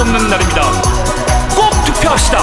없는 날입니다. 꼭 투표합시다.